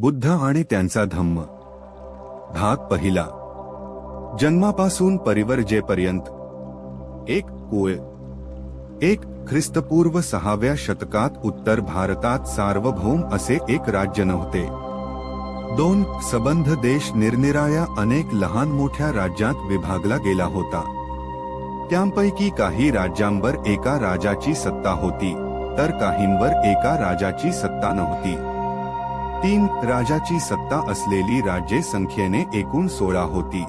बुद्ध आणि त्यांचा धम्म. भाग पहिला. जन्मापासून परिवर्जेपर्यंत. एक कोय. एक ख्रिस्तपूर्व सहाव्या शतकात उत्तर भारतात सार्वभौम असे एक राज्य नव्हते. दोन सबंध देश निरनिराळ्या अनेक लहान मोठ्या राज्यात विभागला गेला होता. त्यांपैकी काही राज्यांवर एका राजाची सत्ता होती तर काहींवर एका राजाची सत्ता नव्हती. तीन राजाची सत्ता असलेली राज्ये संख्येने एकूण सोळा होती.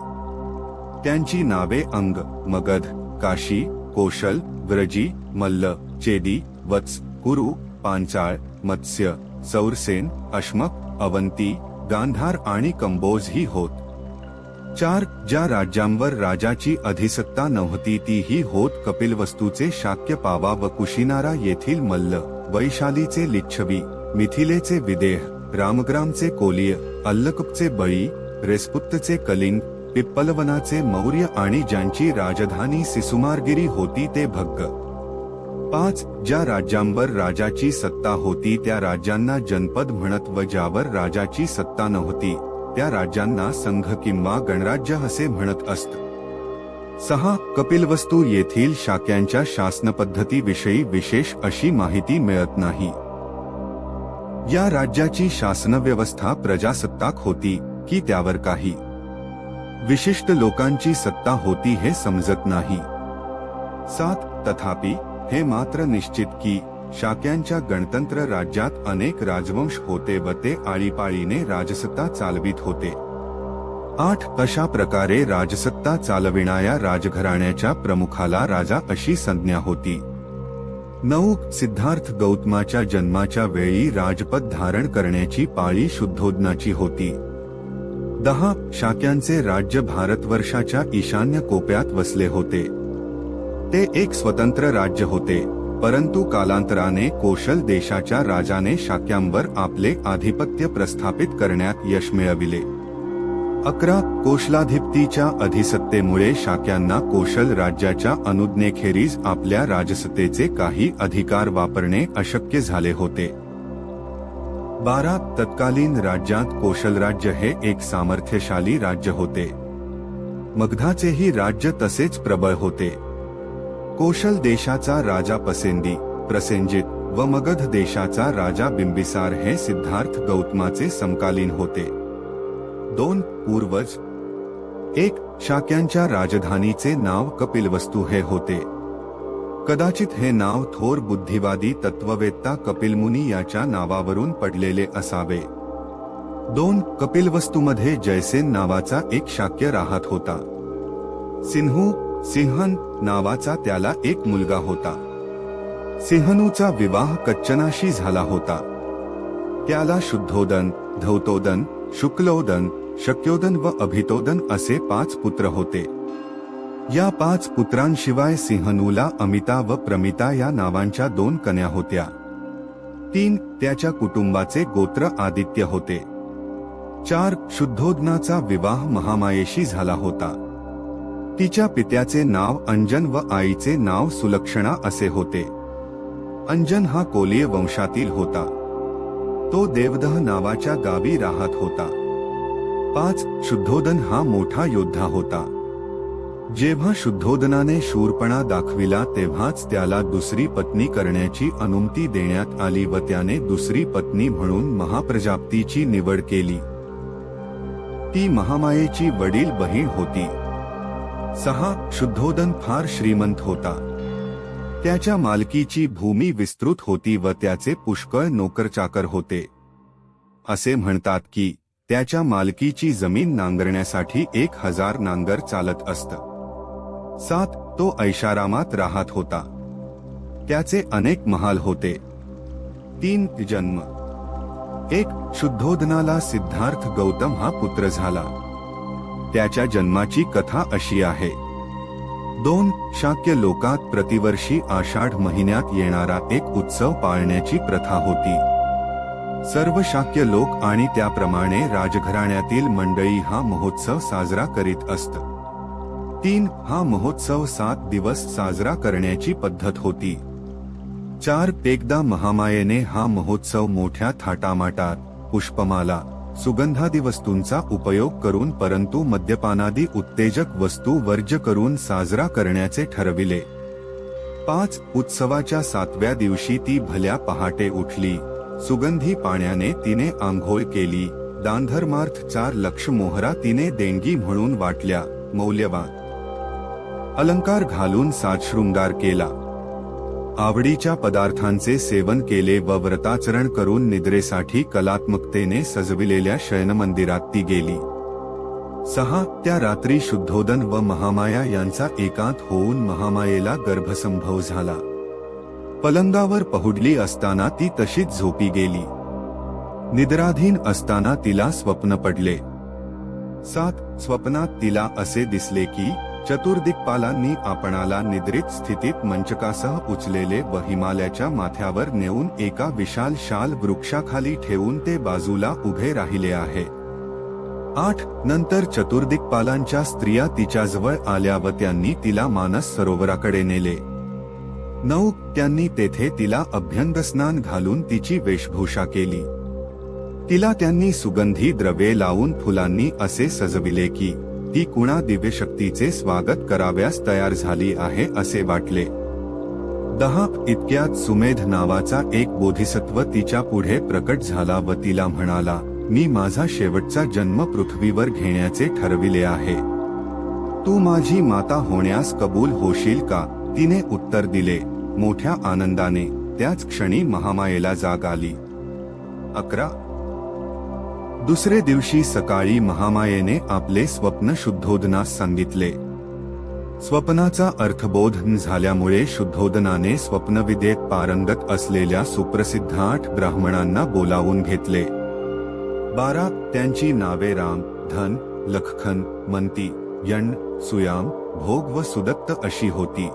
त्यांची नावे अंग मगध काशी कोशल व्रजी मल्ल चेदी वत्स कुरु पांचाळ मत्स्य सौरसेन अश्मक अवंती गांधार आणि कंबोज ही होत. चार ज्या राज्यांवर राजाची अधिसत्ता नव्हती ती ही होत कपिलवस्तूचे शाक्य पावा व कुशिनारा येथील मल्ल वैशालीचे लिच्छवी मिथिलेचे विदेह रामग्रामचे कोलिय अल्लकपचे बळी रेस्पुत्तचे कलिंग पिप्पलवनाचे मौर्य आणि ज्यांची राजधानी सिसुमारगिरी होती ते भग्ग. पाच ज्या राज्यांवर राजाची सत्ता होती त्या राज्यांना जनपद म्हणत व ज्यावर राजाची सत्ता नव्हती त्या राज्यांना संघ किंवा गणराज्य असे म्हणत असत. सहा कपिलवस्तू येथील शाक्यांच्या शासनपद्धतीविषयी विशेष अशी माहिती मिळत नाही. या राज्याची शासनव्यवस्था प्रजासत्ताक होती की त्यावर काही विशिष्ट लोकांची सत्ता होती हे समजत नाही. सात तथापि हे मात्र निश्चित की शाक्यांच्या गणतंत्र राज्यात अनेक राजवंश होते व ते आळीपाळीने राजसत्ता चालवित होते. आठ अशा प्रकारे राजसत्ता चालविणाऱ्या राजघराण्याच्या प्रमुखाला राजा अशी संज्ञा होती. नऊ सिद्धार्थ गौतमाच्या जन्माच्या वेळी राजपद धारण करण्याची पाळी शुद्धोदनाची होती. दहा शाक्यांचे राज्य भारतवर्षाच्या ईशान्य कोप्यात वसले होते. ते एक स्वतंत्र राज्य होते परंतु कालांतराने कोशल देशाच्या राजाने शाक्यांवर आपले आधिपत्य प्रस्थापित करण्यात यश मिळविले. अकरा कोशलाधिपतीच्या अधिसत्तेमुळे शाक्यांना कोशल राज्याच्या अनुज्ञेखेरीज आपल्या राजसत्तेचे काही अधिकार वापरणे अशक्य झाले होते. बारा तत्कालीन राज्यात कोशल राज्य हे एक सामर्थ्यशाली राज्य होते. मगधाचेही राज्य तसेच प्रबळ होते. कोशल देशाचा राजा पसेंदी प्रसेंजित व मगध देशाचा राजा बिंबिसार हे सिद्धार्थ गौतमाचे समकालीन होते. दोन पूर्वज. एक शाक्यांच्या राजधानीचे नाव कपिलवस्तू हे होते. कदाचित हे नाव थोर बुद्धिवादी तत्ववेत्ता कपिलमुनी याच्या नावावरून पडलेले असावे. दोन कपिलवस्तूमध्ये जयसेन नावाचा एक शाक्य राहत होता. सिन्हू सिंहन नावाचा त्याला एक मुलगा होता. सिंहनूचा विवाह कच्चनाशी झाला होता. त्याला शुद्धोदन धौतोदन शुक्लोदन शक्योदन व अभितोदन असे पाच पुत्र होते. या पाच पुत्रांशिवाय सिंहनूला अमिता व प्रमिता या नावांच्या दोन कन्या होत्या. तीन त्याच्या कुटुंबाचे गोत्र आदित्य होते. चार शुद्धोदनाचा विवाह महामायेशी झाला होता. तिच्या पित्याचे नाव अंजन व आईचे नाव सुलक्षणा असे होते. अंजन हा कोलीय वंशातील होता. तो देवदह नावाच्या गावी राहत होता. पाच शुद्धोदन हा मोठा योद्धा होता. जेव्हा शुद्धोदनाने शूरपणा दाखविला तेव्हाच त्याला दुसरी पत्नी करण्याची अनुमती देण्यात आली व त्याने दुसरी पत्नी म्हणून महाप्रजापतीची निवड केली. ती महामायेची वडील बहीण होती. सहा शुद्धोदन फार श्रीमंत होता. त्याच्या मालकीची भूमी विस्तृत होती व त्याचे पुष्कळ नोकरचाकर होते. असे म्हणतात की त्याच्या मालकीची जमीन नांगरण्यासाठी एक हजार नांगर चालत असत. सात तो ऐशारामात राहत होता. त्याचे अनेक महाल होते. तीन जन्म. एक शुद्धोधनाला सिद्धार्थ गौतम हा पुत्र झाला. त्याच्या जन्माची कथा अशी आहे. दोन शाक्य लोकात प्रतिवर्षी आषाढ महिन्यात येणारा एक उत्सव पाळण्याची प्रथा होती. सर्व शाक्य लोक आणि त्याप्रमाणे राजघराण्यातील मंडळी हा महोत्सव साजरा करीत असत. तीन हा महोत्सव सात दिवस साजरा करण्याची पद्धत होती. चार एकदा महामायेने हा महोत्सव मोठ्या थाटामाटात पुष्पमाला सुगंधादी वस्तूंचा उपयोग करून परंतु मद्यपानादी उत्तेजक वस्तू वर्ज्य करून साजरा करण्याचे ठरविले. पाच उत्सवाच्या सातव्या दिवशी ती भल्या पहाटे उठली. सुगंधी पाण्याने तिने आंघोळ केली. दांधर्मार्थ चार लक्ष मोहरा तिने देणगी म्हणून वाटल्या मौल्यवान. अलंकार घालून साजशृंगार केला. आवडीच्या पदार्थांचे सेवन केले व व्रताचरण करून निद्रेसाठी कलात्मकतेने सजविलेल्या शयनमंदिरात ती गेली. सहा त्या रात्री शुद्धोदन व महामाया यांचा एकांत होऊन महामायेला गर्भसंभव झाला. पलंगावर पहुडली असताना ती तशीच झोपी गेली. निद्राधीन असताना तिला स्वप्न पडले. सात स्वप्नात तिला असे दिसले की चतुर्दिक्पालांनी आपणाला निद्रित स्थितीत मंचकासह उचलेले व हिमालयाच्या माथ्यावर नेऊन एका विशाल शाल वृक्षाखाली ठेवून ते बाजूला उभे राहिले आहे. आठ नंतर चतुर्दिक्पालांच्या स्त्रिया तिच्याजवळ आल्या व त्यांनी तिला मानस सरोवराकडे नेले. नऊ त्यांनी तेथे तिला अभ्यंगस्नान घालून तिची वेशभूषा केली. तिला त्यांनी सुगंधी द्रव्ये लावून फुलांनी असे सजविले की ती कुणा दिव्यशक्तीचे स्वागत कराव्यास तयार झाली आहे असे वाटले. दहा इतक्यात सुमेध नावाचा एक बोधिसत्व तिच्या पुढे प्रकट झाला व तिला म्हणाला मी माझा शेवटचा जन्म पृथ्वीवर घेण्याचे ठरविले आहे. तू माझी माता होण्यास कबूल होशील का? तिने उत्तर दिले मोठ्या आनंदाने त्याच क्षणी महामायेला जाग आली. अकरा. दुसरे दिवशी सकाळी महामायेने आपले स्वप्न शुद्धोदनास सांगितले. स्वप्नाचा अर्थबोध झाल्यामुळे शुद्धोदनाने स्वप्नविदेत पारंगत असलेल्या सुप्रसिद्ध आठ ब्राह्मणांना बोलावून घेतले. बारा. त्यांची नावे राम धन लखखन मंती यण सुयाम भोग व सुदत्त अशी होती.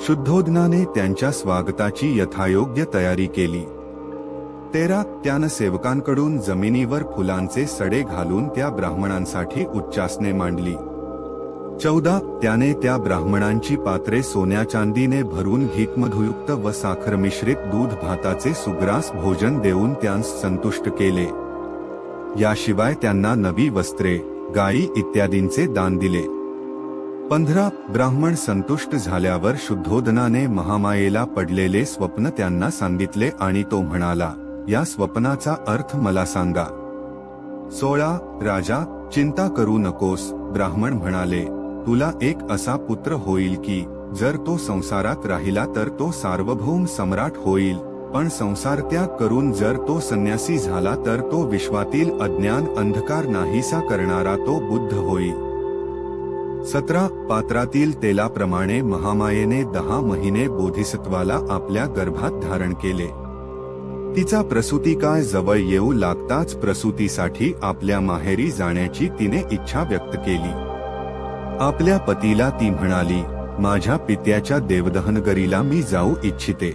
शुद्धोदनाने त्यांच्या स्वागताची यथायोग्य तयारी केली. तेरा त्यानं सेवकांकडून जमिनीवर फुलांचे सडे घालून त्या ब्राह्मणांसाठी उच्चासने मांडली. चौदा त्याने त्या ब्राह्मणांची पात्रे सोन्या चांदीने भरून घीतमधुयुक्त व साखर मिश्रित दूध भाताचे सुग्रास भोजन देऊन त्यांस संतुष्ट केले. याशिवाय त्यांना नवी वस्त्रे गायी इत्यादींचे दान दिले. पंधरा ब्राह्मण संतुष्ट झाल्यावर शुद्धोदनाने महामायेला पडलेले स्वप्न त्यांना सांगितले आणि तो म्हणाला या स्वप्नाचा अर्थ मला सांगा. सोळा राजा चिंता करू नकोस. ब्राह्मण म्हणाले तुला एक असा पुत्र होईल की जर तो संसारात राहिला तर तो सार्वभौम सम्राट होईल पण संसार त्याग करून जर तो संन्यासी झाला तर तो विश्वातील अज्ञान अंधकार नाहीसा करणारा तो बुद्ध होईल. सतरा पात्रातील तेलाप्रमाणे महामायेने दहा महिने बोधिसत्वाला आपल्या गर्भात धारण केले. तिचा प्रसूती काय जवळ येऊ लागताच प्रसूतीसाठी आपल्या माहेरी जाण्याची तिने इच्छा व्यक्त केली. आपल्या पतीला ती म्हणाली माझ्या पित्याच्या देवदहनगरीला मी जाऊ इच्छिते.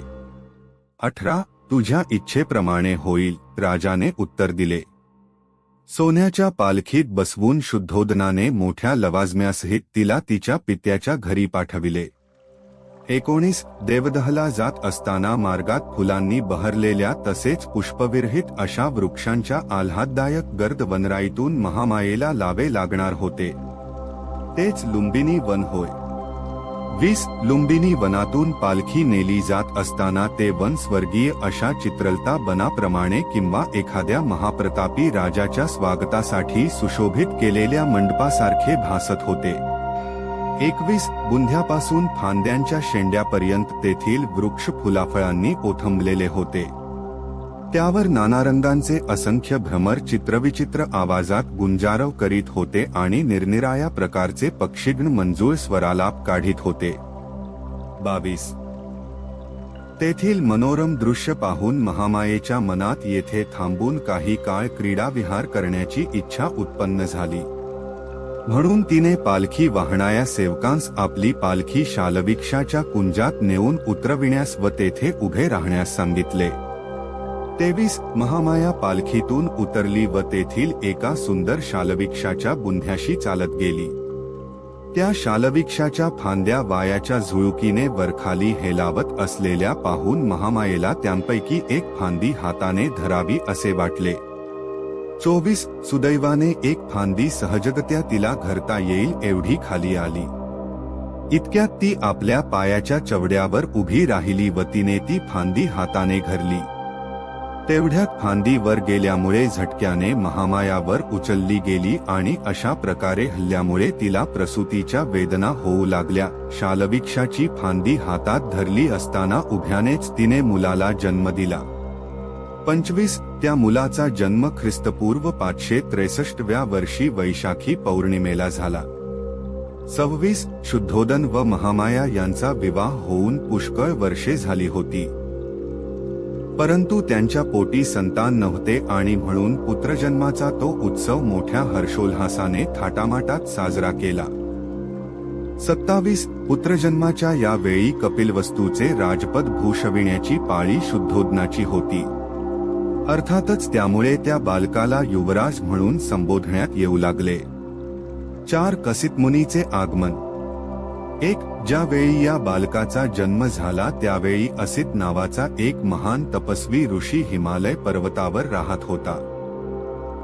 अठरा तुझ्या इच्छेप्रमाणे होईल राजाने उत्तर दिले. सोन्याच्या पालखीत बसवून शुद्धोदनाने मोठ्या लवाजम्यासहित तिला तिच्या पित्याच्या घरी पाठविले. एकोणीस देवदहला जात असताना मार्गात फुलांनी बहरलेल्या तसेच पुष्पविरहित अशा वृक्षांच्या आल्हाददायक गर्द वनराईतून महामायेला लावे लागणार होते. तेच लुंबिनी वन होय. वीस लुंबिनी वनातून पालखी नेली जात असताना ते वन स्वर्गीय अशा चित्रलता बनाप्रमाणे किंवा एखाद्या महाप्रतापी राजाच्या स्वागतासाठी सुशोभित केलेल्या मंडपासारखे भासत होते. एकवीस बुंध्यापासून फांद्यांच्या शेंड्यापर्यंत तेथील वृक्ष फुलाफळांनी ओथंबलेले होते. त्यावर नाना रंगांचे असंख्य भ्रमर चित्रविचित्र आवाजात गुंजारव करीत होते आणि निरनिराया प्रकारचे पक्षिगण मंजूळ स्वरालाप काढीत होते. बावीस. तेथील मनोरम दृश्य पाहून महामायेच्या मनात येथे थांबून काही काळ क्रीडाविहार करण्याची इच्छा उत्पन्न झाली. म्हणून तिने पालखी वाहणाऱ्या सेवकांस आपली पालखी शालविक्षाच्या कुंजात नेऊन उतरविण्यास व तेथे उभे राहण्यास सांगितले. तेवीस महामाया पालखीतून उतरली व तेथील एका सुंदर शालविक्षाच्या बुंध्याशी चालत गेली. त्या शालविक्षाच्या फांद्या वायाच्या झुळुकीने वरखाली हेलावत असलेल्या पाहून महामायेला त्यांपैकी एक फांदी हाताने धरावी असे वाटले. चोवीस सुदैवाने एक फांदी सहजगत्या तिला घरता येईल एवढी खाली आली. इतक्यात ती आपल्या पायाच्या चवड्यावर उभी राहिली व तिने ती फांदी हाताने घरली. तेवढ्या फांदीवर गेल्यामुळे झटक्याने महामायावर उचलली गेली आणि अशा प्रकारे हल्ल्यामुळे तिला प्रसूतीच्या वेदना होऊ लागल्या. शालविक्षाची फांदी हातात धरली असताना उभ्यानेच तिने मुलाला जन्म दिला. पंचवीस त्या मुलाचा जन्म ख्रिस्तपूर्व पाचशे त्रेसष्टव्या वर्षी वैशाखी पौर्णिमेला झाला. सव्वीस शुद्धोदन व महामाया यांचा विवाह होऊन पुष्कळ वर्षे झाली होती. परंतु त्यांच्या पोटी संतान नव्हते आणि म्हणून पुत्रजन्माचा तो उत्सव मोठ्या हर्षोल्हासाने थाटामाटात साजरा केला. सत्तावीस पुत्रजन्माच्या या वेळी कपिलवस्तूचे राजपद भूषविण्याची पाळी शुद्धोदनाची होती. अर्थातच त्यामुळे त्या बालकाला युवराज म्हणून संबोधण्यात येऊ लागले. चार कसित मुनीचे आगमन एक ज्यावेळी या बालकाचा जन्म झाला त्यावेळी असित नावाचा एक महान तपस्वी ऋषी हिमालय पर्वतावर राहत होता.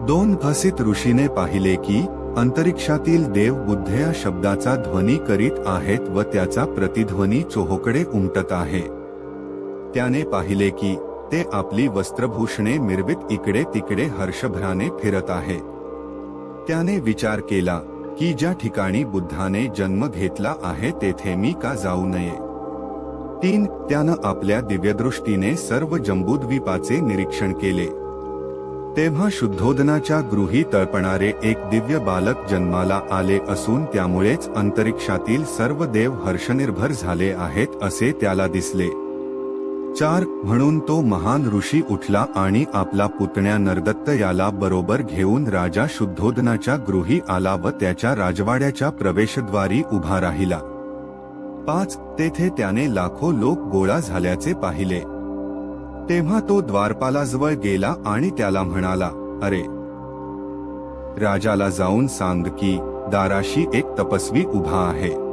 दोन असित ऋषीने पाहिले की अंतरिक्षातील देव बुद्ध या शब्दाचा ध्वनी करीत आहेत व त्याचा प्रतिध्वनी चोहोकडे उमटत आहे. त्याने पाहिले की ते आपली वस्त्रभूषणे मिरवित इकडे तिकडे हर्षभराने फिरत आहे. त्याने विचार केला की ज्या ठिकाणी बुद्धाने जन्म घेतला आहे तेथे मी का जाऊ नये? तीन त्यानं आपल्या दिव्यदृष्टीने सर्व जंबूद्वीपाचे निरीक्षण केले. तेव्हा शुद्धोदनाच्या गृही तळपणारे एक दिव्य बालक जन्माला आले असून त्यामुळेच अंतरिक्षातील सर्व देव हर्षनिर्भर झाले आहेत असे त्याला दिसले. चार म्हणून तो महान ऋषी उठला आणि आपला पुतण्या नरदत्त याला बरोबर घेऊन राजा शुद्धोदनाच्या गृही आला व त्याच्या राजवाड्याच्या प्रवेशद्वारी उभा राहिला. पाच तेथे त्याने लाखो लोक गोळा झाल्याचे पाहिले. तेव्हा तो द्वारपालाजवळ गेला आणि त्याला म्हणाला अरे राजाला जाऊन सांग की दाराशी एक तपस्वी उभा आहे.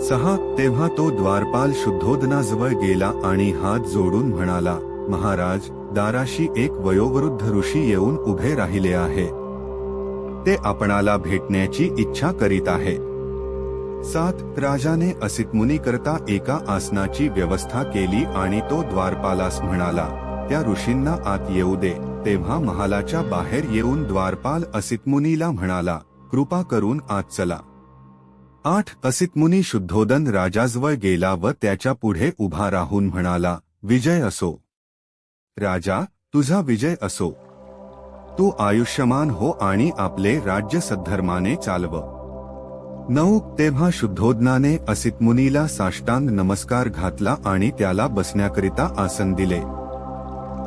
सहा तेव्हा तो द्वारपाल शुद्धोदनाजवळ गेला आणि हात जोडून म्हणाला महाराज दाराशी एक वयोवृद्ध ऋषी येऊन उभे राहिले आहे. ते आपणाला भेटण्याची इच्छा करीत आहे. सात राजाने असितमुनीकरता करता एका आसनाची व्यवस्था केली आणि तो द्वारपालास म्हणाला त्या ऋषींना आत येऊ दे. तेव्हा महालाच्या बाहेर येऊन द्वारपाल असितमुनीला म्हणाला कृपा करून आत चला. आठ असित मुनी शुद्धोदन राजाजवळ गेला व त्याच्या पुढे उभा राहून म्हणाला विजय असो. राजा तुझा विजय असो. तू आयुष्यमान हो आणि आपले राज्य सद्धर्माने चालव. नऊ तेव्हा शुद्धोदनाने असित मुनीला साष्टांग नमस्कार घातला आणि त्याला बसण्याकरिता आसन दिले.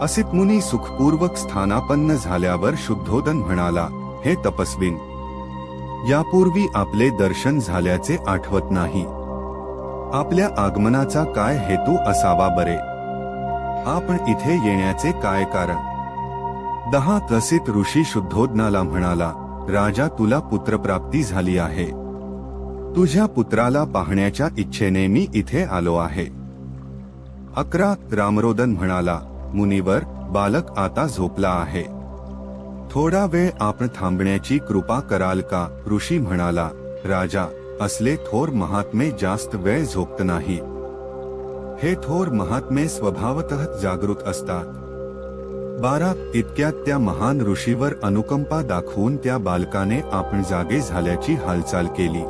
असित मुनी सुखपूर्वक स्थानापन्न झाल्यावर शुद्धोदन म्हणाला हे तपस्वीन यापूर्वी आपले दर्शन झाल्याचे आठवत नाही. आपल्या आगमनाचा काय हेतू असावा बरे? आपण इथे येण्याचे काय कारण? दहा त्रसित ऋषी शुद्धोदनाला म्हणाला राजा तुला पुत्रप्राप्ती झाली आहे. तुझ्या पुत्राला पाहण्याच्या इच्छेने मी इथे आलो आहे. अकरा रामरोदन म्हणाला मुनीवर बालक आता झोपला आहे. थोडा वेळ आपण थांबण्याची कृपा कराल का? ऋषी म्हणाला राजा असले थोर महात्मे जास्त वेळ झोपत नाही. हे थोर महात्मे स्वभावतः जागृत असतात. बारा इतक्यात त्या महान ऋषीवर अनुकंपा दाखवून त्या बालकाने आपण जागे झाल्याची हालचाल केली.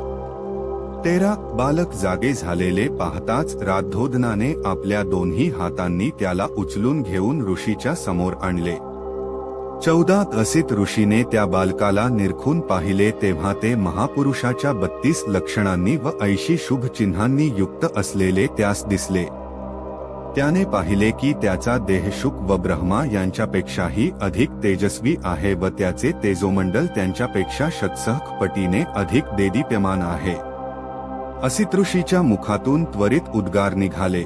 तेरा बालक जागे झालेले पाहताच राधोदनाने आपल्या दोन्ही हातांनी त्याला उचलून घेऊन ऋषीच्या समोर आणले. चौदा असित ऋषीने त्या बालकाला निरखून पाहिले तेव्हा ते महापुरुषाच्या बत्तीस लक्षणांनी व ऐशी शुभ चिन्हांनी युक्त असलेले त्यास दिसले. त्याने पाहिले की त्याचा देह शुक व ब्रह्मा यांच्यापेक्षाही अधिक तेजस्वी आहे व त्याचे तेजोमंडल त्यांच्यापेक्षा शतसहक पटीने अधिक देदीप्यमान आहे. असित ऋषीच्या मुखातून त्वरित उद्गार निघाले.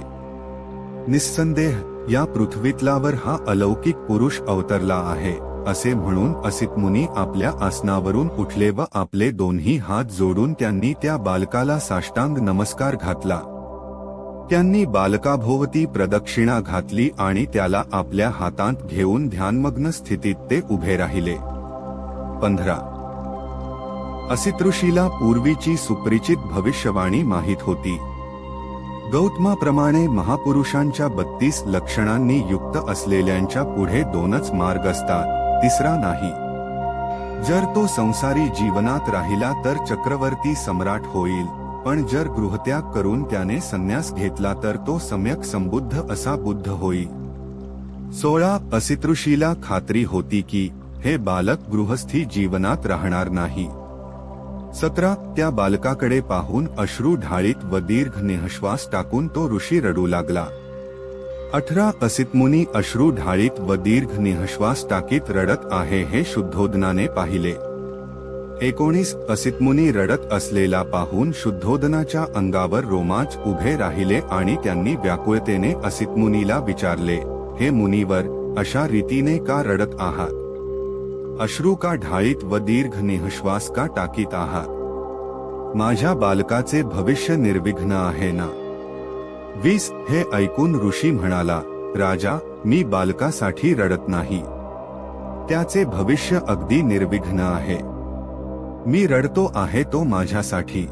निस्संदेह या पृथ्वीतलावर हा अलौकिक पुरुष अवतरला आहे असे म्हणून असित मुनी आपल्या आसनावरून उठले व आपले दोन्ही हात जोडून त्यांनी त्या बालकाला साष्टांग नमस्कार घातला. त्यांनी बालकाभोवती प्रदक्षिणा घातली आणि त्याला आपल्या हातात घेऊन ध्यानमग्न स्थितीत ते उभे राहिले. पंधरा. असितृषीला पूर्वीची सुपरिचित भविष्यवाणी माहीत होती. गौतमाप्रमाणे महापुरुषांच्या बत्तीस लक्षणांनी युक्त असलेल्यांच्या पुढे दोनच मार्ग असतात तिसरा नाही. जर तो संसारी जीवनात राहिला तर चक्रवर्ती सम्राट होईल पण जर गृहत्याग करून त्याने संन्यास घेतला तर तो सम्यक संबुद्ध असा बुद्ध होईल. सोळा असितृषीला खात्री होती की हे बालक गृहस्थी जीवनात राहणार नाही. सतरा त्या बालकाकडे पाहून अश्रू ढाळीत व दीर्घ निःश्वास टाकून तो ऋषी रडू लागला. अठरा असितमुनी अश्रू ढाळीत व दीर्घ निःश्वास टाकीत रडत आहे हे शुद्धोदनाने पाहिले. एकोणीस असितमुनी रडत असलेला पाहून शुद्धोदनाच्या अंगावर रोमांच उभे राहिले आणि त्यांनी व्याकुळतेने असितमुनीला विचारले हे मुनीवर अशा रीतीने का रडत आहात? अश्रू का ढाळीत व दीर्घ निःश्वास का टाकीत आहात माझ्या बालकाचे भविष्य निर्विघ्न आहे ना? वीस हे ऐकून ऋषी म्हणाला राजा मी बालकासाठी रडत नाही. त्याचे भविष्य अगदी निर्विघ्न आहे. मी रडतो आहे तो माझ्यासाठी.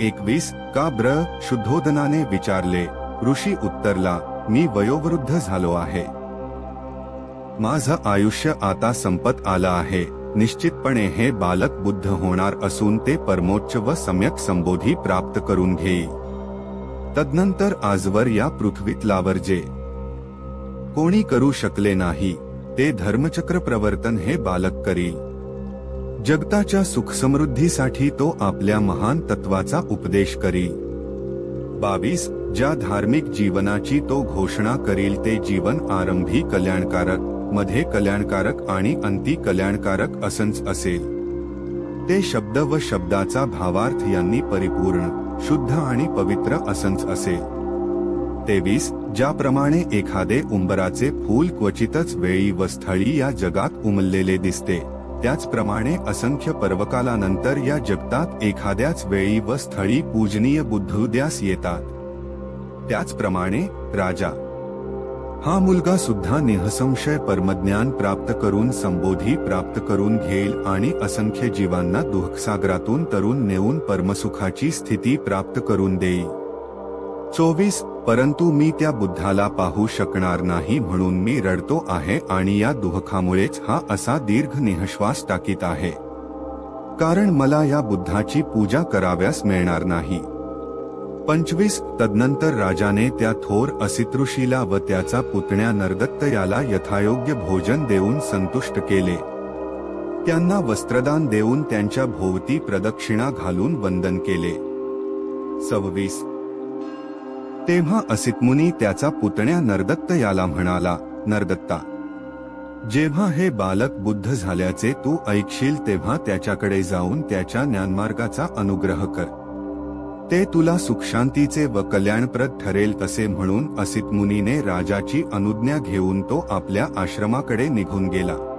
एकवीस का ब्र शुद्धोदनाने विचारले? ऋषी उत्तरला मी वयोवृद्ध झालो आहे. माझं आयुष्य आता संपत आलं आहे. निश्चितपणे हे बालक बुद्ध होणार असून ते परमोच्च व सम्यक संबोधी प्राप्त करून घेईल तदनंतर आजवर या पृथ्वीत लावरजे. कोणी करू शकले नाही. ते धर्मचक्र प्रवर्तन हे बालक करील. जगताच्या सुखसमृद्धीसाठी तो आपल्या महान तत्वाचा उपदेश करील. बावीस ज्या धार्मिक जीवनाची तो घोषणा करील ते जीवन आरंभी कल्याणकारक. मध्ये कल्याणकारक आणि अंती कल्याणकारक असंच असेल. ते शब्द व शब्दाचा भावार्थ यांनी परिपूर्ण शुद्ध आणि पवित्र असंच असेल. तेवीस ज्याप्रमाणे एखादे उंबराचे फूल क्वचितच वेळी व स्थळी या जगात उमललेले दिसते त्याचप्रमाणे असंख्य पर्वकालानंतर या जगतात एखाद्याच वेळी व स्थळी पूजनीय बुद्धोद्यास येतात. त्याचप्रमाणे राजा हा मुलगा सुद्धा निहसंशय परमज्ञान प्राप्त करून संबोधी प्राप्त करून घेईल आणि असंख्य जीवांना दुःखसागरातून तरुण नेऊन परमसुखाची स्थिती प्राप्त करून देईल. चोवीस परंतु मी त्या बुद्धाला पाहू शकणार नाही म्हणून मी रडतो आहे आणि या दुःखामुळेच हा असा दीर्घ निःश्वास टाकीत आहे. कारण मला या बुद्धाची पूजा कराव्यास मिळणार नाही. पंचवीस तदनंतर राजाने त्या थोर असितृषीला व त्याचा पुतण्या नरदत्त याला यथायोग्य भोजन देऊन संतुष्ट केले. त्यांना वस्त्रदान देऊन त्यांच्या भोवती प्रदक्षिणा घालून वंदन केले. सव्वीस. तेव्हा असितमुनी त्याचा पुतण्या नरदत्त याला म्हणाला नरदत्ता जेव्हा हे बालक बुद्ध झाल्याचे तू ऐकशील तेव्हा त्याच्याकडे जाऊन त्याच्या ज्ञानमार्गाचा अनुग्रह कर. ते तुला सुखशांतीचे व कल्याणप्रद ठरेल तसे म्हणून असित मुनीने राजाची अनुज्ञा घेऊन तो आपल्या आश्रमाकडे निघून गेला.